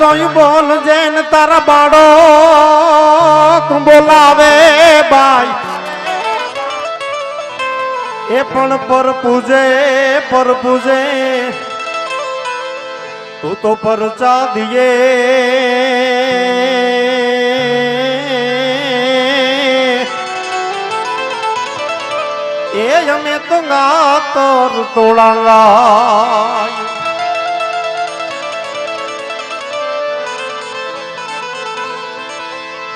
તોય બોલ ને તારા બાળો બોલાવે ભાઈ. એ પણ પર પૂજે પર પૂજે. તું તો પરચા દિયે એ અમે તો ગાતર તોડાંગા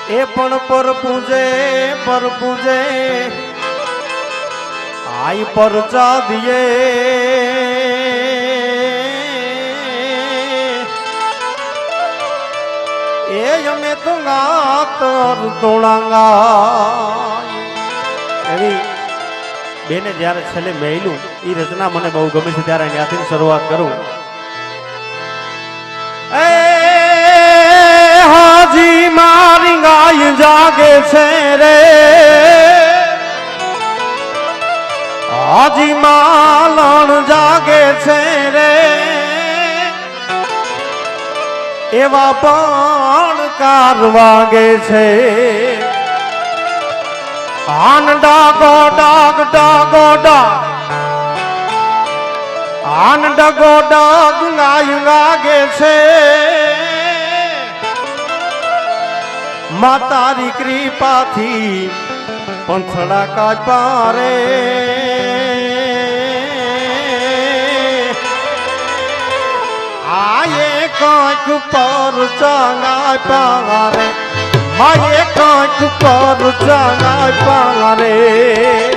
એ પણ પર પૂજે પર પૂજે. આઈ પર ચાદીએ. એ અમે તો ગાતર તોડાંગા એવી બેને જ્યારે છેલ્લે મેલું એ રચના મને બહુ ગમે છે, ત્યારે ત્યાંથી શરૂઆત કરું. એ મારી ગાય જાગે છે રે. હાજી માલણ જાગે છે રે. એવા પણ કાર વાગે છે. આન ડાગો ડાગ ડાગો ડાગ આન ડગો ડાગ ગાય લાગે છે. માતારી કૃપાથી પંથડા કાપા રે આયે કાંક પર ચાંગા પારે માયે કાંક પર ચાંગા એ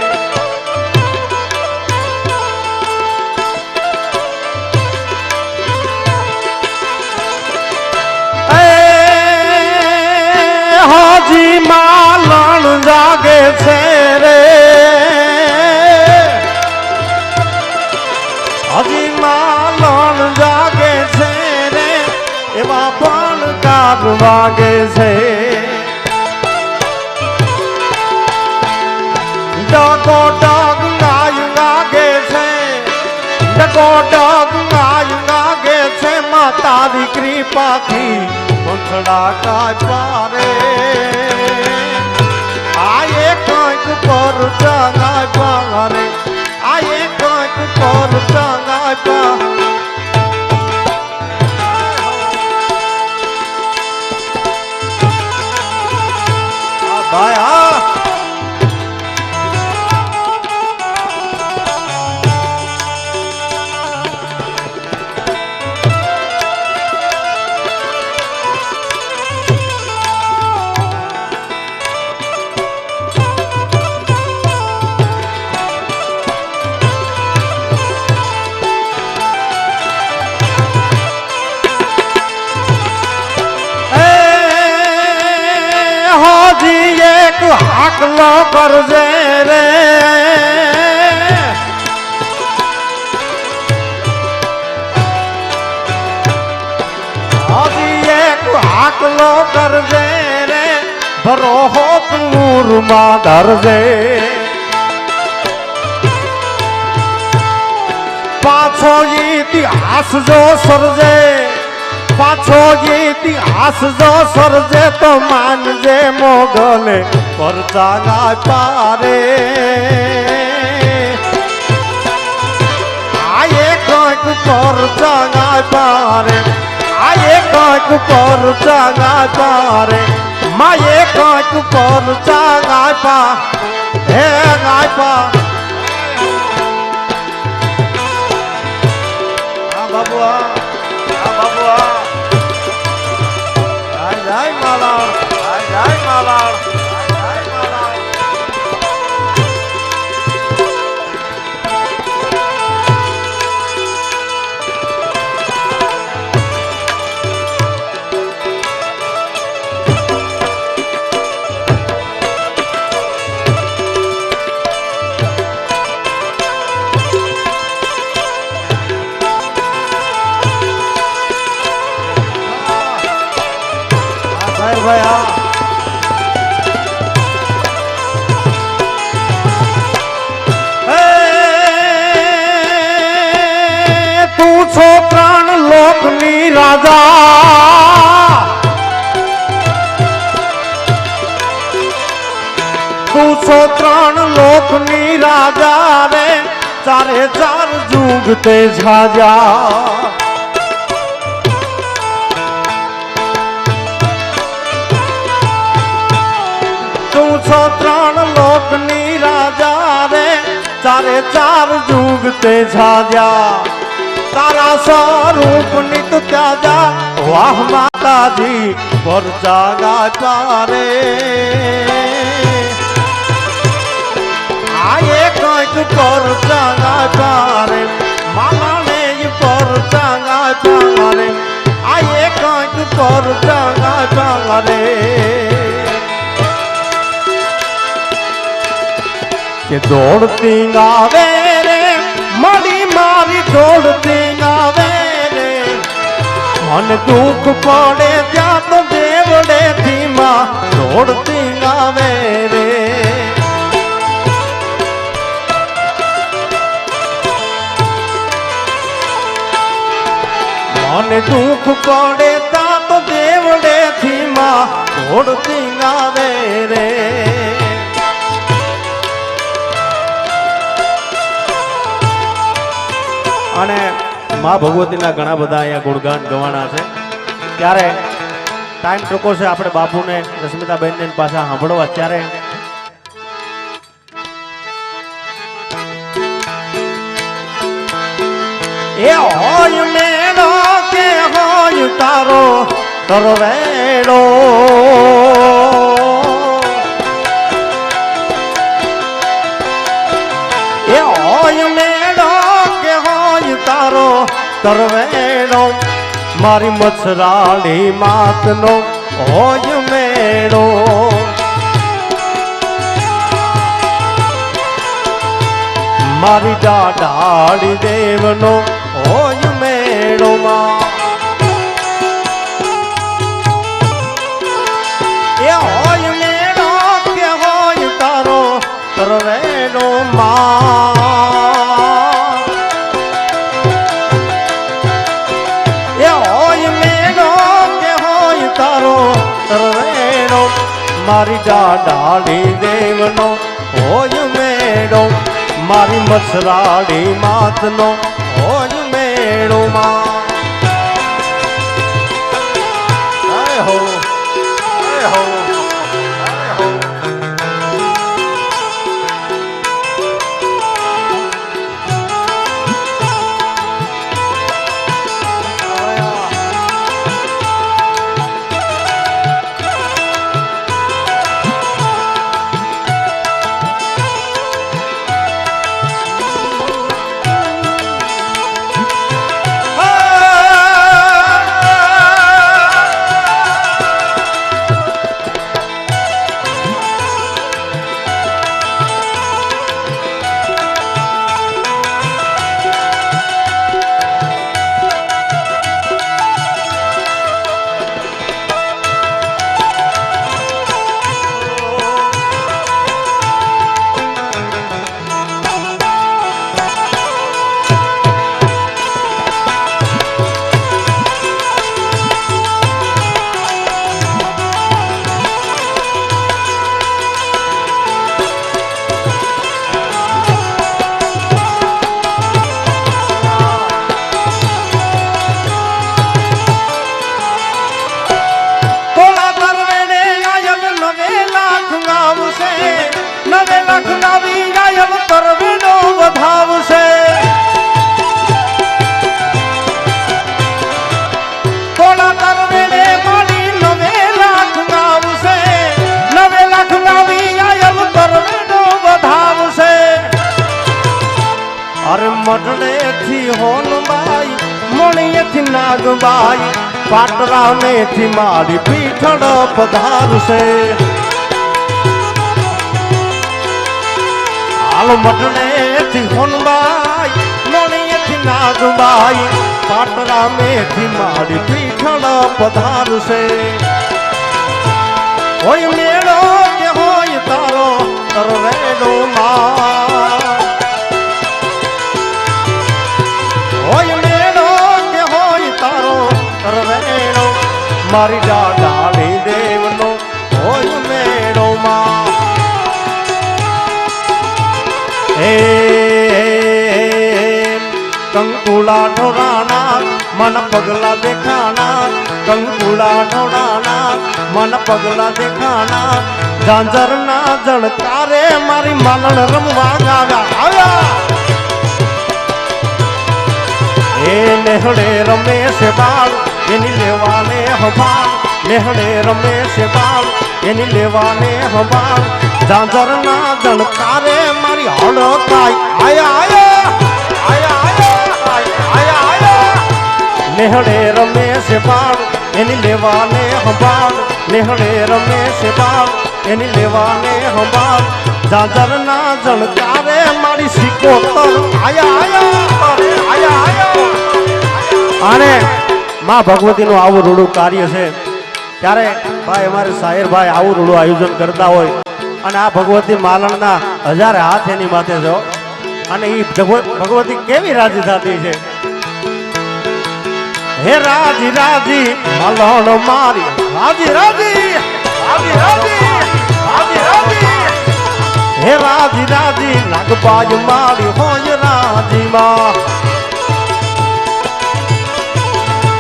માલણ જાગે છે રે. હજી માલણ જાગે છે રે, એવા પણ કાપ વાગે છે. ડકો ડગ ગાય લાગે છે, ડકો ડગ ગાય લાગે છે, માતાની કૃપાથી પંથડા કાચવા રે. આયે કંઈક પર ચંગાય પારે આયે કંઈક પર ચંગાય કરજે રે, ભરો હોત મૂરમાં દરજે. પાછો ઇતિહાસ જો સર્જે, પાછો ઇતિહાસ જો સર્જે તો માનજે મોગલે પરચા ના પારે. આ એક પરચા ના પારે. આયે કંઈક પર ના તારે માયે કંઈક પર ના પા હે ના પા આ બાબુ આ ભાઈ એ, તું છો પ્રાણ લોકની રાજા. તું છો ત્રણ લોકની રાજા રે, ચારે ચાર જુગ તે ઝાજા છો ત્રણ લોકની રાજા રે, ચારે ચાર જુગ તે ઝાજા તારા સ્વરૂપ નિત ત્યાજા, વાહ માતાજી પર જાગા ચારે. આયે કંઈક પર જાગા તારે માલાને પર ચાંગા ચારે. આયે કંઈક પર જાગા ચારે. કે દોડતી આવે રે મારી મારી દોડતી આવે રે. મન દુઃખ પડે ત્યાં તો દેવડે ધીમા દોડતી આવે રે. મન દુઃખ પડે ત્યાં તો દેવડે ધીમા દોડતી આવે રે. અને મા ભગવતીના ઘણા બધા અહીંયા ગુણગાન ગવાના છે. ત્યારે ટાઈમ ટૂંકો છે, આપણે બાપુને, રશ્મિતાબેનને પાછા સાંભળવા. ત્યારે એ હોય મેળો કે હોય તારો એ કરવેડો મારી મચ્છરાળી માતનો હોય મેળો. મારી દાડાળી દેવનો હોય મેળોમાં. મારી દાડાળી દેવનો હોય મેળો. મારી મસરાડી માતનો પાટરાનેથી મારી પીઠળ પધારશે. હાલથી હોનબાઈ મણીએથી નાગબાઈ, પાટરામેથી મારી પીઠળ પધારશે. હોય મેળો કે હોય તારો કરવેડો મારી ડાડાળી દેવનો હોય મેળોમાં. હે કંકુલા ઢોરાણા મન પગલા દેખાણા કંકુલા ઢોરાણા મન પગલા દેખાણા ઝાંઝરના જળકારે મારી માલણ રમવા ગાવ્યા આવ્યા. એ નેહડે રમેશ બાળ એની લેવાને હબાણ નેહણે રમે છે બાળ એની લેવાને હબાણ ઝાંઝરના જણકારે મારી હળો કાય આયા આયા નેહણે રમે છે બાળ એની લેવાને હબાણ નેહણે રમે છે બાળ એની લેવાને હબાળ ઝાંઝરના જણકારે મારી સિકોતર આયા આયા આયા આયા અને માં ભગવતીનું આવું રૂડું કાર્ય છે. ત્યારે ભાઈ અમારે સાહેરભાઈ આવું રૂડું આયોજન કરતા હોય. અને આ ભગવતી માલણના હજાર હાથ એની માથે છે અને એ ભગવતી કેવી રાજી થતી છે. હે રાજી રાજી, માલણ મારી. રાજી રાજી રાજી રાજી રાજી રાજી. હે રાજી રાજી નાગબાજ મારી હોય રાજી માં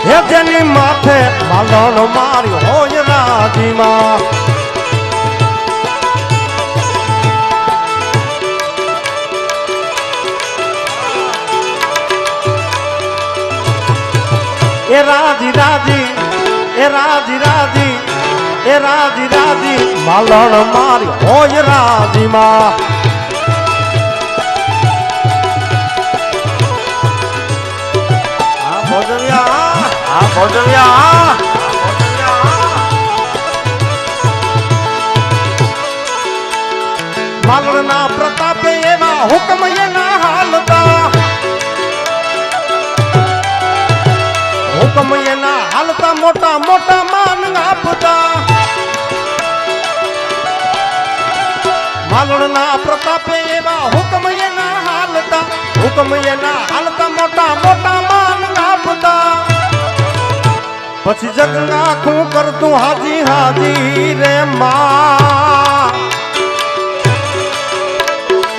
હે જેની માથે માલણ મારી હોય રાજી માં એ રાજી રાજી, એ રાજી રાજી, એ રાજી રાજી, માલણ મારી હોય રાજી માં 我怎么啊？પછી જગના આખું કરતું હાજી હાજી રે માં.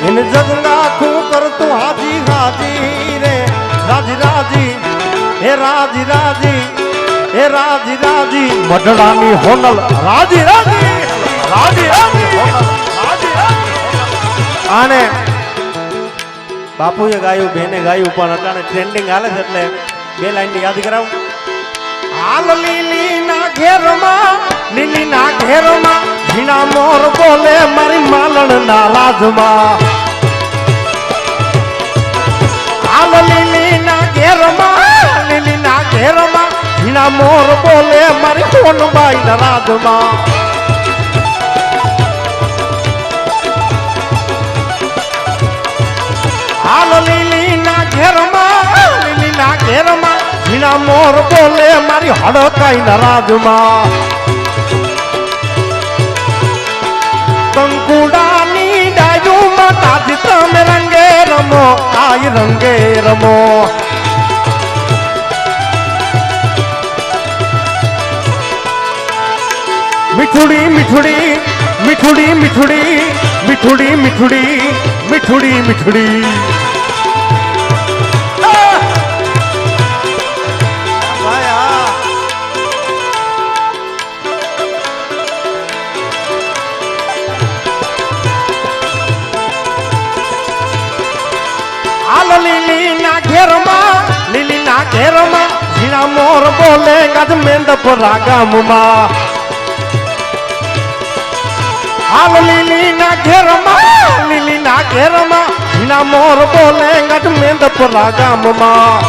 એને જગના આખું કરતું હાજી હાજી રે. રાજી રાજી હે રાજી રાજી હે રાજી રાજી. મઢડાની હોનલ. રાજી રાજી રાજી રાજી આને બાપુએ ગાયું, બેને ગાયું, પણ અટાણે ટ્રેન્ડિંગ હાલે છે એટલે બે લાઈન યાદ કરાવું. હાલ લીલી ના ઘેરમાં લીલી ના ઘેરમાં, ઝીણા મોર બોલે મારી માલણ ના રાજમાં હાલ લીલી ના ઘેરમાં લીલી ના ઘેરમાં, ઝીણા મોર બોલે મારી કોનબાઈ ના રાજમાં હાલ ઝીણા મોર બોલે, મારી હડકાઈ ના રાજમાં કંકુડાની ડાયુમાં તાજી તમે રંગે રમો આય રંગે રમો. મીઠુડી મીઠુડી મીઠુડી મીઠુડી મીઠુડી મીઠુડી મીઠુડી મીઠુડી. ઘેરમાં ઝીણા મોર બોલે, ગજ પરા રાગમમાં. હાલ લીલી ના ઘેરમાં લીલી ના ઘેરમાં ઝીણા મોર બોલે, ગજ પરા રાગમમાં.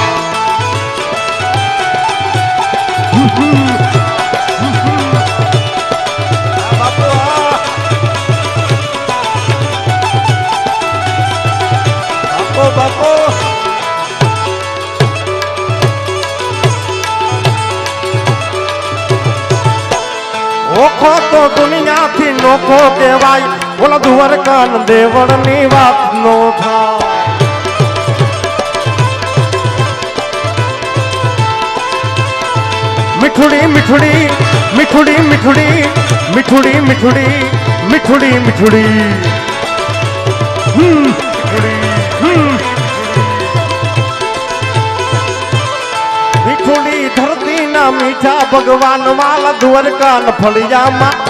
દુનિયાથી નોખો કહેવાય. ઓલા દ્વારકાન દેવળની વાત નો થાય મીઠુડી મીઠુડી મીઠુડી મીઠુડી મીઠુડી મીઠુડી મીઠુડી મીઠુડી. હમ મીઠુડી હમ, મીઠુડી. ધરતી ના મીઠા ભગવાન વાલ દ્વારકાન ફળિયામાં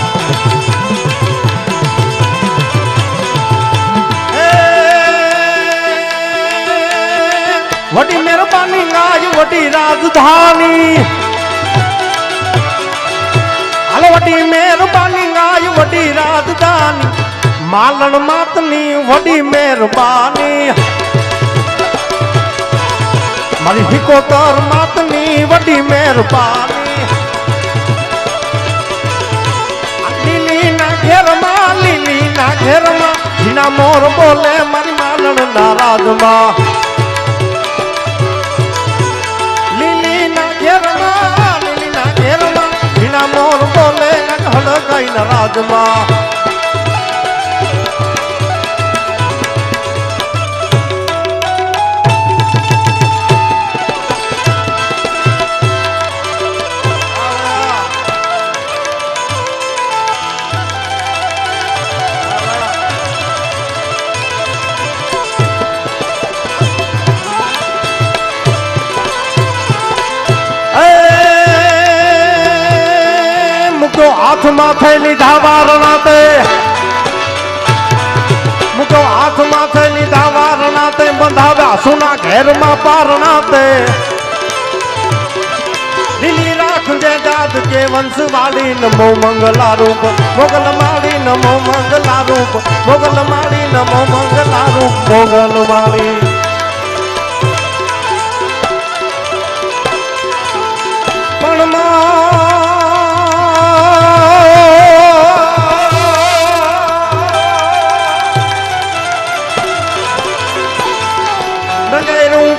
રાજધાની હાલો વડી મહેરબાની આજ વડી રાજધાની. માલણ માતની વડી મહેરબાની. મારી હિકોતર માતની વડી મહેરબાની. લીલી ના ઘેરમાં લીલી ના ઘેરમાં જીના મોર બોલે મારી માલણ ના રાજમાં રાજમાં હાથમાં થયેલી ધાવારણા તે મૂકો હાથમાં થયેલી ધાવારણા તે બંધાવ્યા સુના ઘેરમાં પારણા તે દિલ્હી રાખજે જાત કે વંશ વાળી નમો મંગલા રૂપ મોગલ માળી નમો મંગલા રૂપ મોગલ માળી નમો મંગલા રૂપ મોગલ માળી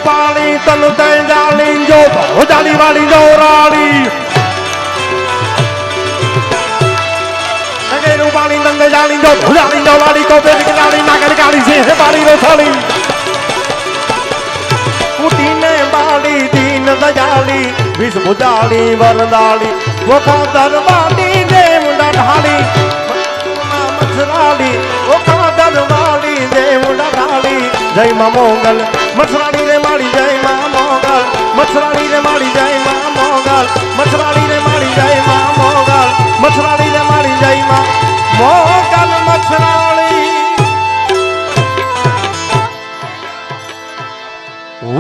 પાણી તન તઈ જાળી જો જાળી વાળી, જો, રાળી. ડગેરું પાણી તન જાળી જો જાળી જો, વાળી કો પેટ જાળી નાગર ગાડી છે હે બાળી રો થાળી ઉઠીને બાળી, દીન, દયાળી વિષ બુજાળી વરદાળી વખા દરબારી, દેવડા ઢાળી. મથરાળી વખા દરબારી, દેવડા ઢાળી. જય માં મોગલ મથરાળી માળી જાય માં મોગલ મથરાળી ને માળી જાય માં મોગલ મથરાળી ને માળી જાય માં મોગલ મથરાળી ને માળી જાય માં મોગલ મથરાળી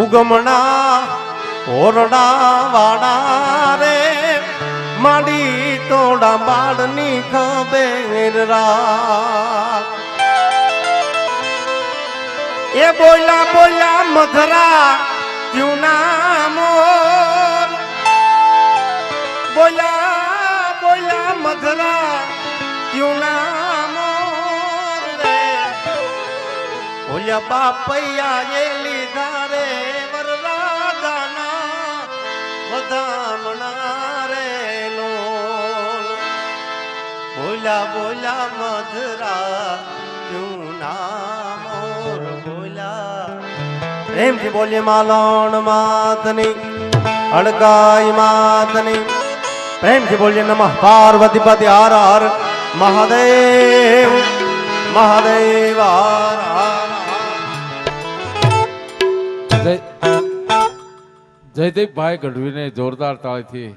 ઉગમણા ઓરડા વાડા રે, માડી તોડા બાળની ખબેર રા એ બોલા બોલા મધરા જીવના મોર. બોલ્યા બોલ્યા મધરા જીવના મોર રે. બોલ્યા, બાપૈયા એ લીધા રે વરરાદાના વધામણા રે લોલ બોલ્યા બોલ્યા પ્રેમથી બોલીએ, માલણ માતની અડકાઈ માતની. પ્રેમથી બોલીએ, નમઃ પાર્વતી પતિ હર હર મહાદેવ મહાદેવ હર હર. જય જયદીપભાઈ ગઢવીને જોરદાર તાળીથી